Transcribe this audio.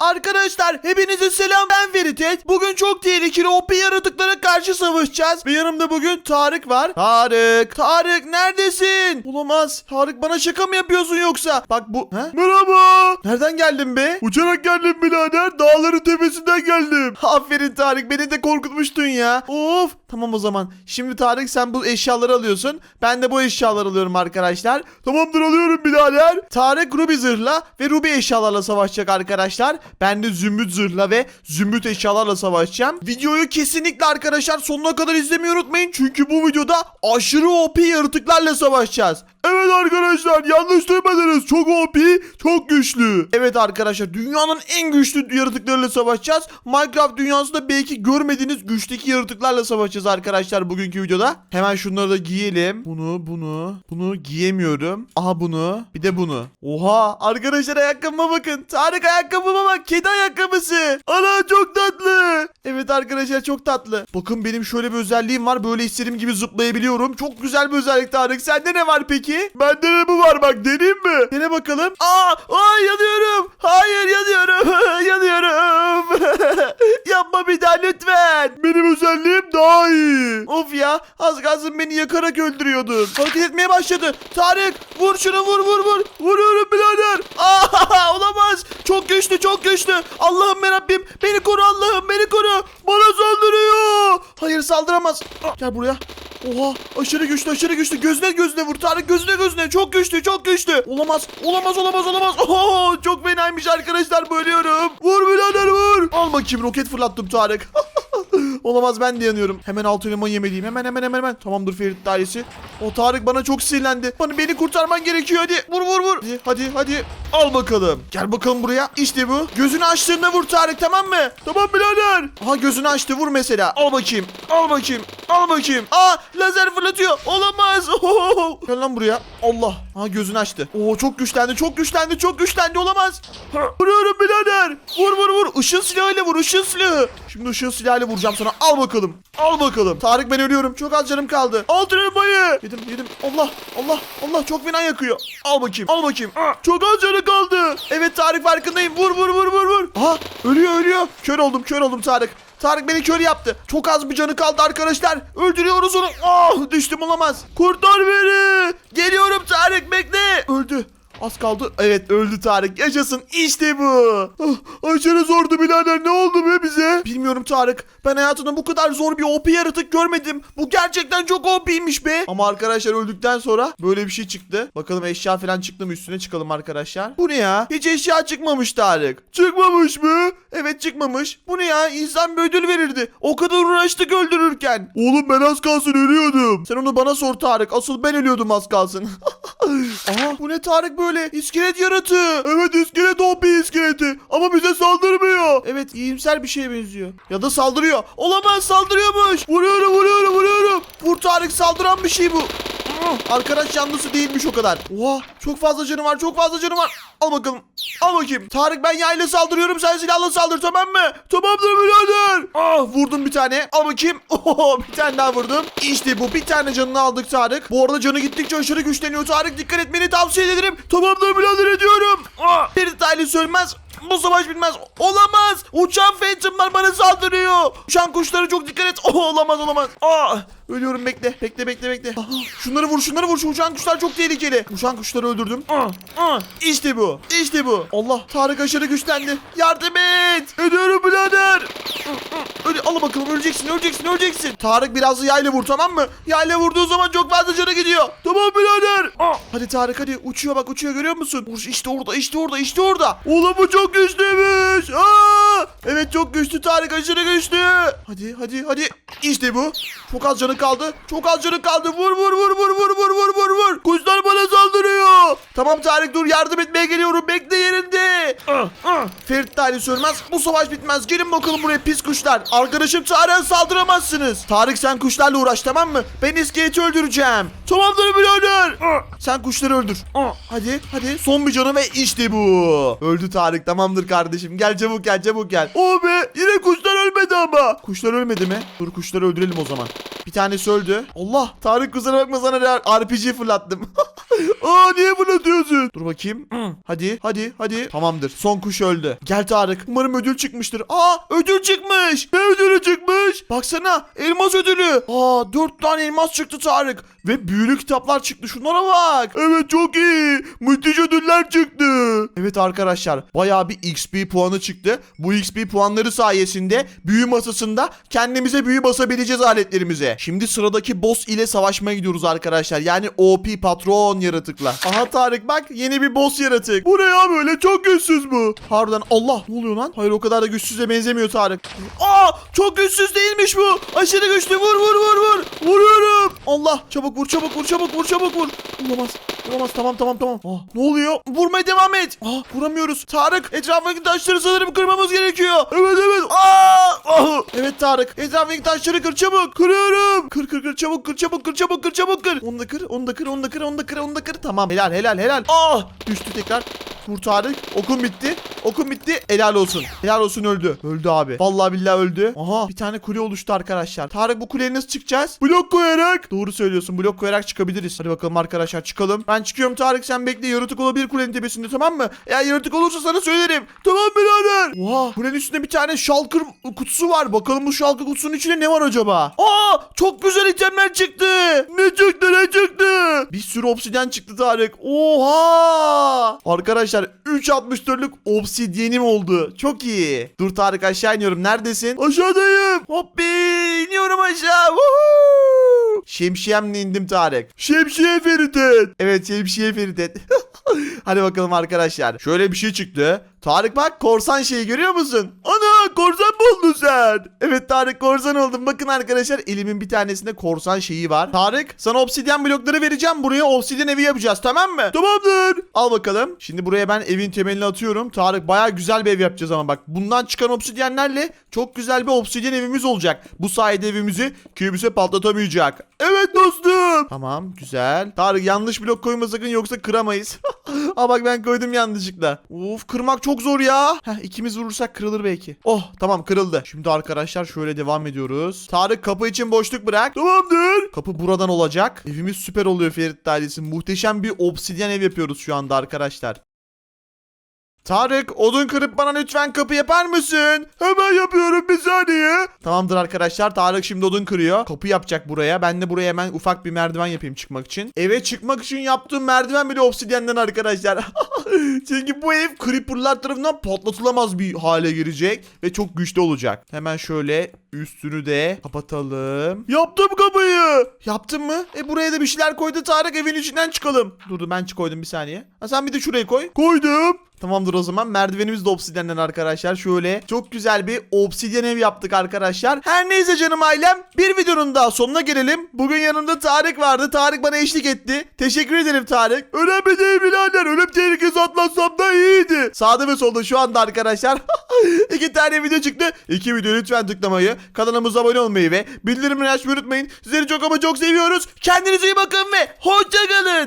Arkadaşlar hepinize selam ben Feritet. Bugün çok tehlikeli OP yaratıklara karşı savaşacağız. Ve yanımda bugün Tarık var. Tarık. Tarık neredesin? Olamaz. Tarık bana şaka mı yapıyorsun yoksa? Bak bu... He? Merhaba. Nereden geldin be? Uçarak geldim birader. Dağların tepesinden geldim. Aferin Tarık beni de korkutmuştun ya. Of. Tamam o zaman. Şimdi Tarık sen bu eşyaları alıyorsun. Ben de bu eşyaları alıyorum arkadaşlar. Tamamdır alıyorum birader. Tarık Ruby zırhla ve Ruby eşyalarla savaşacak arkadaşlar. Ben de zümrüt zırhla ve zümrüt eşyalarla savaşacağım. Videoyu kesinlikle arkadaşlar sonuna kadar izlemeyi unutmayın. Çünkü bu videoda aşırı OP yaratıklarla savaşacağız. Evet arkadaşlar yanlış duymadınız. Çok OP, çok güçlü. Evet arkadaşlar dünyanın en güçlü yaratıklarıyla savaşacağız. Minecraft dünyasında belki görmediğiniz güçteki yaratıklarla savaşacağız arkadaşlar bugünkü videoda. Hemen şunları da giyelim. Bunu, bunu, bunu giyemiyorum. Aha bunu, bir de bunu. Oha arkadaşlar ayakkabıma bakın. Tarık ayakkabıma bak. Kedi ayakkabısı. Ana çok tatlı. Evet arkadaşlar çok tatlı. Bakın benim şöyle bir özelliğim var. Böyle istediğim gibi zıplayabiliyorum. Çok güzel bir özellik Tarık. Sende ne var peki? Bende de bu var bak deneyim mi? Dene bakalım. Aa, aa yanıyorum. Hayır yanıyorum. yanıyorum. Yapma bir daha lütfen. Benim özelliğim daha iyi. Of ya az kalsın beni yakarak öldürüyordun. Hareket etmeye başladı. Tarık vur şunu vur vur vur. Vuruyorum birader. Aa, olamaz. Çok güçlü çok güçlü. Allah'ım Rabbim beni koru Allah'ım beni koru. Bana saldırıyor. Hayır saldıramaz. Gel buraya. Oha aşırı güçlü aşırı güçlü. Gözüne gözüne vur Tarık gözüne gözüne. Çok güçlü çok güçlü. Olamaz olamaz olamaz olamaz. Oho, çok fenaymış arkadaşlar bölüyorum. Vur birader vur. Al bakayım roket fırlattım Tarık Olamaz ben de yanıyorum. Hemen altı elma yemeliyim. Hemen hemen hemen hemen. Tamamdır Ferit dairesi. O Tarık bana çok sinirlendi. Bana beni kurtarman gerekiyor hadi. Vur vur vur. Hadi hadi hadi. Al bakalım. Gel bakalım buraya. İşte bu. Gözünü açtığında vur Tarık tamam mı? Tamam birader. Aha gözünü açtı vur mesela. Al bakayım. Al bakayım. Al bakayım. Aa lazer fırlatıyor. Olamaz. Oho. Gel lan buraya. Allah. Aha gözünü açtı. Oo çok güçlendi. Çok güçlendi. Çok güçlendi. Olamaz. Vuruyorum birader. Vur vur vur. Işın silahıyla vur. Işın silahı. Şimdi ışın silahıyla vuracağım sana. Al bakalım. Al bakalım. Tarık ben ölüyorum. Çok az canım kaldı. Al elmayı. Yedim yedim. Allah Allah Allah çok fena yakıyor. Al bakayım. Al bakayım. Ah, Çok az canı kaldı. Evet Tarık farkındayım. Vur vur vur vur vur. Aha ölüyor ölüyor. Kör oldum kör oldum Tarık. Tarık beni kör yaptı. Çok az bir canı kaldı arkadaşlar. Öldürüyoruz onu. Ah düştüm olamaz. Kurtar beni. Geliyorum Tarık bekle. Öldü. Az kaldı. Evet öldü Tarık. Yaşasın. İşte bu. Ah, aşırı zordu birader. Ne oldu be bize? Bilmiyorum Tarık. Ben hayatımda bu kadar zor bir OP yaratık görmedim. Bu gerçekten çok OP'ymiş be. Ama arkadaşlar öldükten sonra böyle bir şey çıktı. Bakalım eşya falan çıktı mı üstüne çıkalım arkadaşlar. Bu ne ya? Hiç eşya çıkmamış Tarık. Çıkmamış mı? Evet çıkmamış. Bu ne ya? İnsan bir ödül verirdi. O kadar uğraştık öldürürken. Oğlum ben az kalsın ölüyordum. Sen onu bana sor Tarık. Asıl ben ölüyordum az kalsın. Aha bu ne Tarık böyle? İskelet yaratığı. Evet iskelet OP iskeleti. Ama bize saldırmıyor. Evet iyimser bir şeye benziyor. Ya da saldırıyor. Olamaz saldırıyormuş. Vuruyorum vuruyorum vuruyorum. Vur Tarık saldıran bir şey bu. Arkadaş canlısı değilmiş o kadar. Oha çok fazla canı var çok fazla canı var. Al bakalım. Al bakayım. Tarık ben yayla saldırıyorum sen silahla saldır tamam mı? Tamamdır birader. Ah vurdum bir tane. Al bakayım. Oho bir tane daha vurdum. İşte bu bir tane canını aldık Tarık. Bu arada canı gittikçe aşırı güçleniyor Tarık. Dikkat etmeni tavsiye ederim. Tamamdır birader ediyorum. Ah, bir detaylı sönmez. Bu savaş bitmez. Olamaz. Uçan Phantom'lar bana saldırıyor. Uçan kuşlara çok dikkat et. Oh, olamaz olamaz. Ah, ölüyorum bekle. Bekle bekle bekle. Aha, şunları vur şunları vur. Şu uçan kuşlar çok tehlikeli. Uçan kuşları öldürdüm. Ah, ah. İşte bu. İşte bu. Allah Tarık aşırı güçlendi. Yardım et. Ediyorum birader. Öyle al bakalım öleceksin öleceksin öleceksin. Tarık biraz da yayla vur tamam mı? Yayla vurduğu zaman çok fazla canı gidiyor. Tamam birader. Ah, Hadi Tarık hadi uçuyor bak uçuyor görüyor musun? İşte orada işte orada işte orada. Oğlum bu çok güçlüymüş. Aa! Evet çok güçlü Tarık aşırı güçlü. Hadi hadi hadi. İşte bu. Çok az canı kaldı. Çok az canı kaldı. Vur vur vur vur vur vur vur vur vur. Kuşlar bana saldırıyor. Tamam Tarık dur yardım etmeye geliyorum. Bekle yerinde. Ah, ah. Ferit Tarih sönmez. Bu savaş bitmez. Gelin bakalım buraya pis kuşlar. Arkadaşım Tarık'a saldıramazsınız. Tarık sen kuşlarla uğraş tamam mı? Ben iskeleti öldüreceğim. Tamamdır birader. Ah, Sen kuşları öldür. Ah, Hadi hadi son bir canı ve işte bu. Öldü Tarık tamamdır kardeşim. Gel çabuk gel çabuk gel. O be yine kuşlar ölmedi ama. Kuşlar ölmedi mi? Dur kuşları öldürelim o zaman. Bir tanesi öldü. Allah Tarık kusura bakma sana RPG fırlattım. Aa niye bunu diyorsun? Dur bakayım. Hadi hadi hadi. Tamamdır. Son kuş öldü. Gel Tarık. Umarım ödül çıkmıştır. Aa ödül çıkmış. Ne ödülü çıkmış? Baksana elmas ödülü. Aa dört tane elmas çıktı Tarık. Ve büyülü kitaplar çıktı. Şunlara bak. Evet çok iyi. Müthiş ödüller çıktı. Evet arkadaşlar. Bayağı bir XP puanı çıktı. Bu XP puanları sayesinde büyü masasında kendimize büyü basabileceğiz aletlerimize. Şimdi sıradaki boss ile savaşmaya gidiyoruz arkadaşlar. Yani OP patron yaratıkla. Aha Tarık bak yeni bir boss yaratık. Bu ne ya böyle çok güçsüz bu. Harbiden Allah ne oluyor lan? Hayır o kadar da güçsüze benzemiyor Tarık. Aa çok güçsüz değilmiş bu. Aşırı güçlü vur vur vur vur. Vuruyorum. Allah çabuk vur çabuk vur çabuk vur çabuk vur. Olamaz. Olamaz tamam tamam tamam. Ah, ne oluyor? Vurmaya devam et. Ah, vuramıyoruz. Tarık etrafındaki taşları sanırım kırmamız gerekiyor. Evet evet. Aa! Evet Tarık etrafındaki taşları kır çabuk. Kırıyorum. Kır kır kır çabuk kır çabuk kır çabuk kır çabuk kır. Onu da kır onu da kır onu da kır onu da kır onu da kır. Tamam helal helal helal. Ah! Düştü tekrar. Vur Tarık. Okun bitti. Okun bitti. Helal olsun. Helal olsun öldü. Öldü abi. Vallahi billahi öldü. Aha bir tane kule oluştu arkadaşlar. Tarık bu kuleye nasıl çıkacağız? Blok koyarak. Doğru söylüyorsun. Blok koyarak çıkabiliriz. Hadi bakalım arkadaşlar çıkalım. Ben çıkıyorum Tarık sen bekle. Yaratık olabilir kulenin tepesinde tamam mı? Eğer yaratık olursa sana söylerim. Tamam birader. Oha kulenin üstünde bir tane şalkır kutusu var. Bakalım bu şalkır kutusunun içinde ne var acaba? Aa çok güzel itemler çıktı. Ne çıktı ne çıktı? Bir sürü obsidyen çıktı Tarık. Oha! Arkadaşlar 3.64'lük obsidyenim oldu. Çok iyi. Dur Tarık aşağı iniyorum. Neredesin? Aşağıdayım. Hoppi iniyorum aşağı. Woohoo! Şemsiyemle indim Tarık. Şemsiye Feridet. Evet şemsiye Feridet. Hadi bakalım arkadaşlar. Şöyle bir şey çıktı. Tarık bak korsan şeyi görüyor musun? Ana korsan mı oldun sen? Evet Tarık korsan oldum. Bakın arkadaşlar elimin bir tanesinde korsan şeyi var. Tarık sana obsidyen blokları vereceğim. Buraya obsidyen evi yapacağız tamam mı? Tamamdır. Al bakalım. Şimdi buraya ben evin temelini atıyorum. Tarık baya güzel bir ev yapacağız ama bak. Bundan çıkan obsidyenlerle çok güzel bir obsidyen evimiz olacak. Bu sayede evimizi kübüse patlatamayacak. Evet dostum. Tamam güzel. Tarık yanlış blok koyma sakın yoksa kıramayız. Aa bak ben koydum yanlışlıkla. Of kırmak çok zor ya. Heh ikimiz vurursak kırılır belki. Oh tamam kırıldı. Şimdi arkadaşlar şöyle devam ediyoruz. Tarık kapı için boşluk bırak. Tamamdır. Kapı buradan olacak. Evimiz süper oluyor Ferit ailesi. Muhteşem bir obsidyen ev yapıyoruz şu anda arkadaşlar. Tarık odun kırıp bana lütfen kapı yapar mısın? Hemen yapıyorum bir saniye. Tamamdır arkadaşlar Tarık şimdi odun kırıyor. Kapı yapacak buraya. Ben de buraya hemen ufak bir merdiven yapayım çıkmak için. Eve çıkmak için yaptığım merdiven bile obsidyenden arkadaşlar. Çünkü bu ev creeperlar tarafından patlatılamaz bir hale girecek. Ve çok güçlü olacak. Hemen şöyle üstünü de kapatalım. Yaptım kapıyı. Yaptın mı? E buraya da bir şeyler koydu Tarık evin içinden çıkalım. Dur dur ben koydum bir saniye. Ha, sen bir de şurayı koy. Koydum. Tamamdır o zaman merdivenimiz de obsidyenden arkadaşlar. Şöyle çok güzel bir obsidyen ev yaptık arkadaşlar. Her neyse canım ailem bir videonun daha sonuna gelelim. Bugün yanımda Tarık vardı. Tarık bana eşlik etti. Teşekkür ederim Tarık. Önemli değil birader. Ölüm tehlikesi atlatsam da iyiydi. Sağda ve solda şu anda arkadaşlar iki tane video çıktı. İki video lütfen tıklamayı, kanalımıza abone olmayı ve bildirimleri açmayı unutmayın. Sizleri çok ama çok seviyoruz. Kendinize iyi bakın ve hoşçakalın.